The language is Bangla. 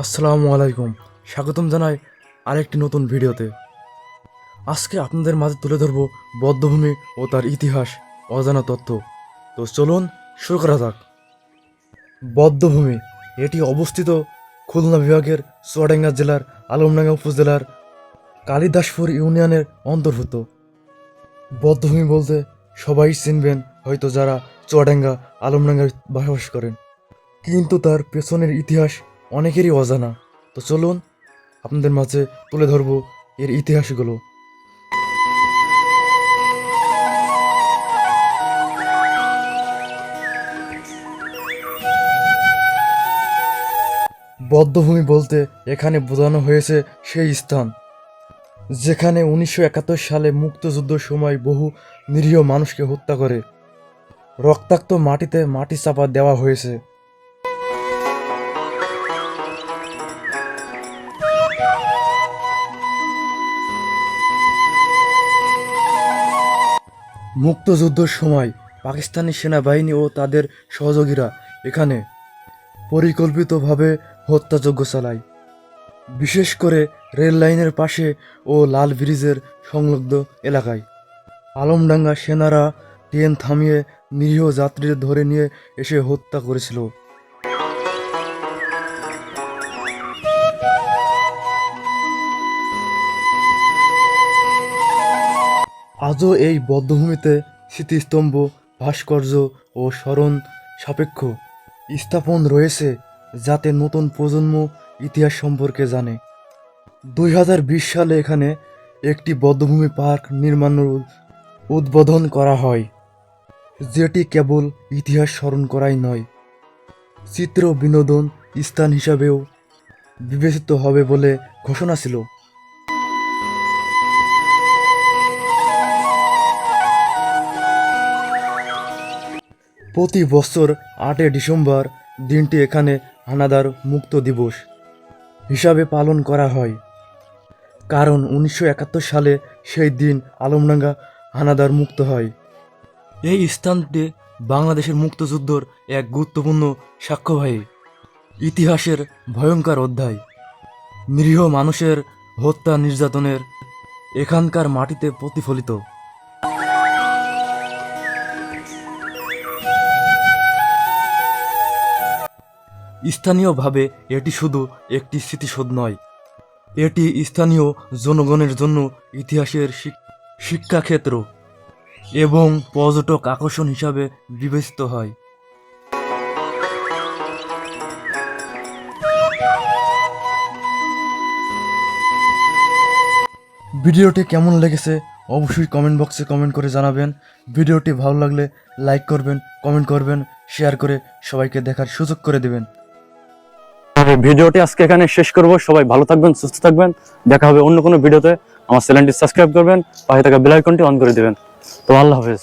আসসালামু আলাইকুম। স্বাগতম জানাই আরেকটি নতুন ভিডিওতে। আজকে আপনাদের মাঝে তুলে ধরব বদ্ধভূমি ও তার ইতিহাস অজানা তথ্য। তো চলুন শুরু করা যাক। বদ্ধভূমি, এটি অবস্থিত খুলনা বিভাগের চুয়াডাঙ্গা জেলার, আলমডাঙ্গা উপজেলার কালিদাসপুর ইউনিয়নের অন্তর্ভুক্ত। বদ্ধভূমি বলতে সবাই চিনবেন হয়তো যারা চুয়াডাঙ্গা, আলমডাঙ্গায় বসবাস করেন। কিন্তু তার পেছনের ইতিহাস অনেকেরই অজানা। তো চলুন, আপনাদের মাঝে তুলে ধরব এর ইতিহাসগুলো। বদ্ধভূমি বলতে এখানে বোঝানো হয়েছে সেই স্থান, যেখানে উনিশশো একাত্তর সালে মুক্তযুদ্ধ সময় বহু নিরীহ মানুষকে হত্যা করে। রক্তাক্ত মাটিতে মাটি চাপা দেওয়া হয়েছে। মুক্তযুদ্ধের সময় পাকিস্তানি সেনাবাহিনী ও তাদের সহযোগীরা এখানে পরিকল্পিতভাবে হত্যাযজ্ঞ চালায়। বিশেষ করে রেল লাইনের পাশে ও লাল ব্রিজের সংলগ্ন এলাকায়। আলমডাঙ্গা সেনারা ট্রেন থামিয়ে নিরীহ যাত্রীদের ধরে নিয়ে এসে হত্যা করেছিল। আজও এই বদ্ধভূমিতে স্মৃতিস্তম্ভ, ভাস্কর্য ও স্মরণ সাপেক্ষ স্থাপন রয়েছে যাতে নতুন প্রজন্ম ইতিহাস সম্পর্কে জানে। দুই হাজার বিশ সালে এখানে একটি বদ্ধভূমি পার্ক নির্মাণের উদ্বোধন করা হয়, যেটি কেবল ইতিহাস স্মরণ করাই নয়, চিত্র বিনোদন স্থান হিসাবেও বিবেচিত হবে বলে ঘোষণা ছিল। প্রতি বছর আটই ডিসেম্বর দিনটি এখানে হানাদার মুক্ত দিবস হিসাবে পালন করা হয়। কারণ উনিশশো একাত্তর সালে সেই দিন আলমডাঙ্গা হানাদার মুক্ত হয়। এই স্থানটি বাংলাদেশের মুক্তযুদ্ধর এক গুরুত্বপূর্ণ সাক্ষ্যবাহী ইতিহাসের ভয়ঙ্কর অধ্যায়। নিরীহ মানুষের হত্যা নির্যাতনের এখানকার মাটিতে প্রতিফলিত। স্থানীয়ভাবে এটি শুধু একটি স্মৃতিসৌধ নয়। এটি স্থানীয় জনগণের জন্য ইতিহাসের শিক্ষাক্ষেত্র এবং পর্যটক আকর্ষণ হিসাবে বিবেচিত হয়। ভিডিওটি কেমন লেগেছে অবশ্যই কমেন্ট বক্সে কমেন্ট করে জানাবেন। ভিডিওটি ভালো লাগলে লাইক করবেন, কমেন্ট করবেন, শেয়ার করে সবাইকে দেখার সুযোগ করে দেবেন। তবে ভিডিওটি আজকে এখানে শেষ করব। সবাই ভালো থাকবেন, সুস্থ থাকবেন। দেখা হবে অন্য কোনো ভিডিওতে। আমার চ্যানেলটি সাবস্ক্রাইব করবেন, পাশে থাকা বেল আইকনটি অন করে দিবেন। তো আল্লাহ হাফেজ।